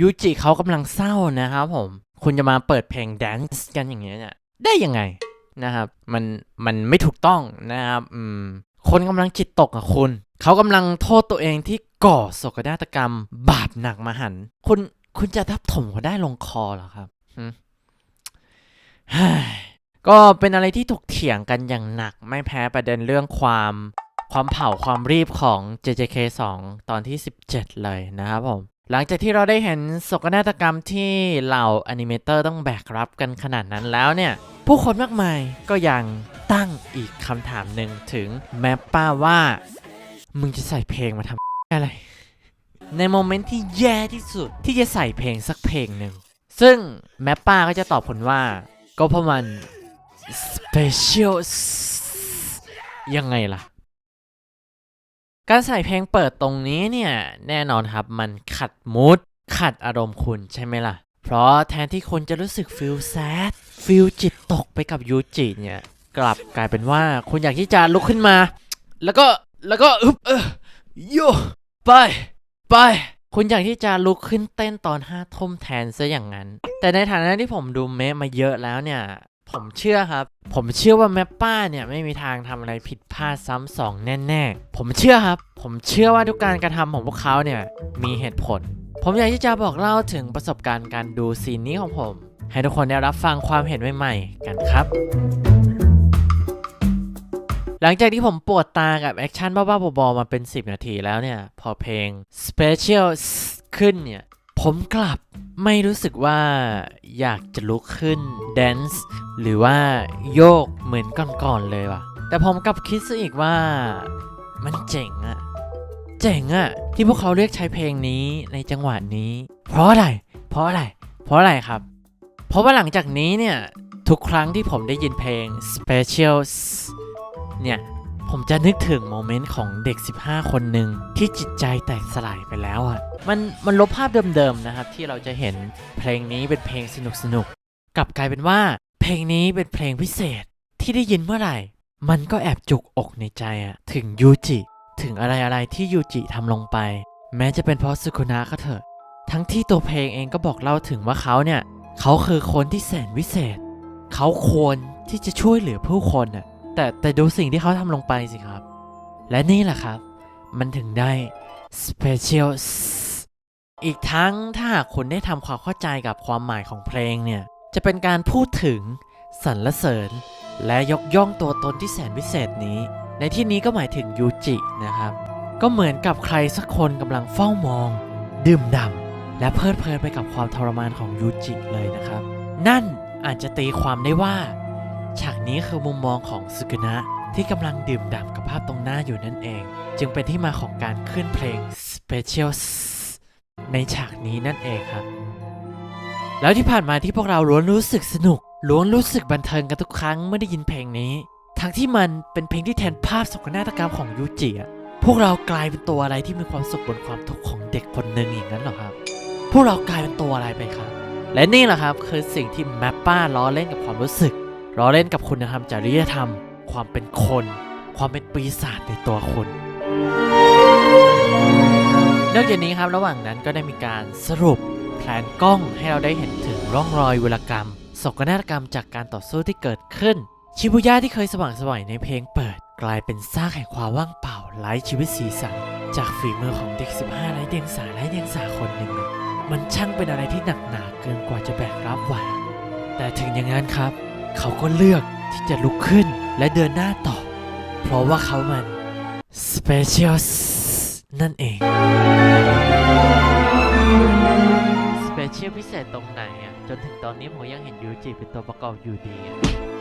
ยูจิเขากำลังเศร้านะครับผม คุณจะมาเปิดเพลงแดนซ์กันอย่างเงี้ยเนี่ยได้ยังไงนะครับ มันมันไม่ถูกต้องนะครับอืมคนกำลังจิตตกอะคุณ เขากำลังโทษตัวเองที่ก่อโศกนาฏกรรม บาปหนักมาหัน คุณคุณจะทับถมเขาได้ลงคอเหรอครับก็เป็นอะไรที่ถกเถียงกันอย่างหนัก ไม่แพ้ประเด็นเรื่องความความเผาความรีบของ JJK 2 ตอนที่ 17 เลยนะครับผม หลังจากที่เราได้เห็นโศกนาฏกรรมที่เหล่าอนิเมเตอร์ต้องแบกรับกันขนาดนั้นแล้วเนี่ย ผู้คนมากมายก็ยังตั้งอีกคำถามหนึ่งถึงแมปป้าว่า มึงจะใส่เพลงมาทำอะไร ในโมเมนต์ที่แย่ที่สุดที่จะใส่เพลงสักเพลงหนึ่ง ซึ่งแมปป้าก็จะตอบผลว่า ก็เพราะมัน special ยังไงล่ะ การใส่เพลงเปิดตรงนี้เนี่ยแน่นอนครับมันขัดมูดขัดอารมณ์คุณใช่ไหมล่ะ เพราะแทนที่คุณจะรู้สึกฟีลแซดฟีลจิตตกไปกับยูจิเนี่ย กลับกลายเป็นว่าคุณอยากที่จะลุกขึ้นมา แล้วก็แล้วก็อึบเออโยไปไปคุณอยากที่จะลุกขึ้นเต้นตอนห้าทุ่มแทนซะอย่างนั้น แต่ในฐานะที่ผมดูเมะมาเยอะแล้วเนี่ย ผมเชื่อครับ ผมเชื่อว่าแมปป้าเนี่ยไม่มีทางทำอะไรผิดพลาดซ้ำสองแน่ๆ ผมเชื่อครับ ผมเชื่อว่าทุกการกระทำของพวกเขาเนี่ยมีเหตุผล ผมอยากที่จะบอกเล่าถึงประสบการณ์การดูซีนนี้ของผม ให้ทุกคนได้รับฟังความเห็นใหม่ๆกันครับ หลังจากที่ผมปวดตากับแอคชั่นบ้าๆบอๆมาเป็น 10 นาทีแล้วเนี่ย พอเพลง Special ขึ้นเนี่ย ผมกลับไม่รู้สึกว่าอยากจะลุกขึ้นแดนซ์หรือว่าโยกเหมือนก่อนๆเลยว่ะ แต่ผมกลับคิดซะอีกว่ามันเจ๋งอะเจ๋งอะที่พวกเขาเรียกใช้เพลงนี้ในจังหวะนี้ เพราะอะไร เพราะอะไร เพราะอะไรครับ เพราะว่าหลังจากนี้เนี่ย ทุกครั้งที่ผมได้ยินเพลง specials เนี่ย ผมจะนึกถึงโมเมนต์ของเด็ก 15 คนหนึ่งที่จิตใจแตกสลายไปแล้วอะ่ะมันมันลบภาพเดิมๆนะครับ ที่เราจะเห็นเพลงนี้เป็นเพลงสนุกๆกลับกลายเป็นว่า เพลงนี้เป็นเพลงพิเศษที่ได้ยินเมื่อไหร่ มันก็แอบจุกอกในใจอะถึงยูจิถึงอะไรอะไรๆที่ยูจิทำลงไป แม้จะเป็นเพราะสุคุนะก็เถอะ ทั้งที่ตัวเพลงเองก็บอกเล่าถึงว่าเขาเนี่ย เขาคือคนที่แสนวิเศษ เขาควรที่จะช่วยเหลือผู้คนน่ะ แต่แต่ดูสิ่งที่เขาทำลงไปสิครับ และนี่แหละครับ มันถึงได้ special อีกทั้งถ้าหากคุณได้ทำความเข้าใจกับความหมายของเพลงเนี่ย จะเป็นการพูดถึงสรรเสริญ และยกย่องตัวตนที่แสนวิเศษนี้ ในที่นี้ก็หมายถึงยูจินะครับ ก็เหมือนกับใครสักคนกำลังเฝ้ามอง ดื่มด่ำและเพลิดเพลินไปกับความทรมานของยูจิเลยนะครับ นั่นอาจจะตีความได้ว่า ฉากนี้คือมุมมองของซึกุนะที่กำลังดื่มด่ำกับภาพตรงหน้าอยู่นั่นเอง จึงเป็นที่มาของการขึ้นเพลง Special ในฉากนี้นั่นเองครับ แล้วที่ผ่านมาที่พวกเราล้วนรู้สึกสนุกล้วนรู้สึกบันเทิงกันทุกครั้งเมื่อได้ยินเพลงนี้ ทั้งที่มันเป็นเพลงที่แทนภาพโศกนาฏกรรมของยูจิอะพวกเรากลายเป็นตัวอะไรที่มีความสุขบนความทุกข์ของเด็กคนหนึ่งอย่างนั้นหรอครับ พวกเรากลายเป็นตัวอะไรไปครับ และนี่แหละครับคือสิ่งที่แมปป้าล้อเล่นกับความรู้สึก ล้อเล่นกับคุณธรรมจริยธรรม ความเป็นคน ความเป็นปีศาจในตัวคุณนอกจากนี้ครับระหว่างนั้นก็ได้มีการสรุปแผนกล้องให้เราได้เห็นถึงร่องรอยเวลกรรมศกนาฏกรรมจากการต่อสู้ที่เกิดขึ้น ชิบุย่าที่เคยสว่างไสวัยในเพลงเปิด กลายเป็นซากแห่งความว่างเปล่าไร้ชีวิตสีสันจากฝีมือของเด็ก 15 ไร้เดียงสาไร้เดียงสาคนหนึ่ง มันช่างเป็นอะไรที่หนักหนาเกินกว่าจะแบกรับไหวแต่ถึงอย่างนั้นครับ เขาก็เลือกที่จะลุกขึ้นและเดินหน้าต่อ เพราะว่าเขามัน special นั่นเอง special พิเศษตรงไหนอะ จนถึงตอนนี้ผมยังเห็นยูจิเป็นตัวประกอบอยู่ดีอะ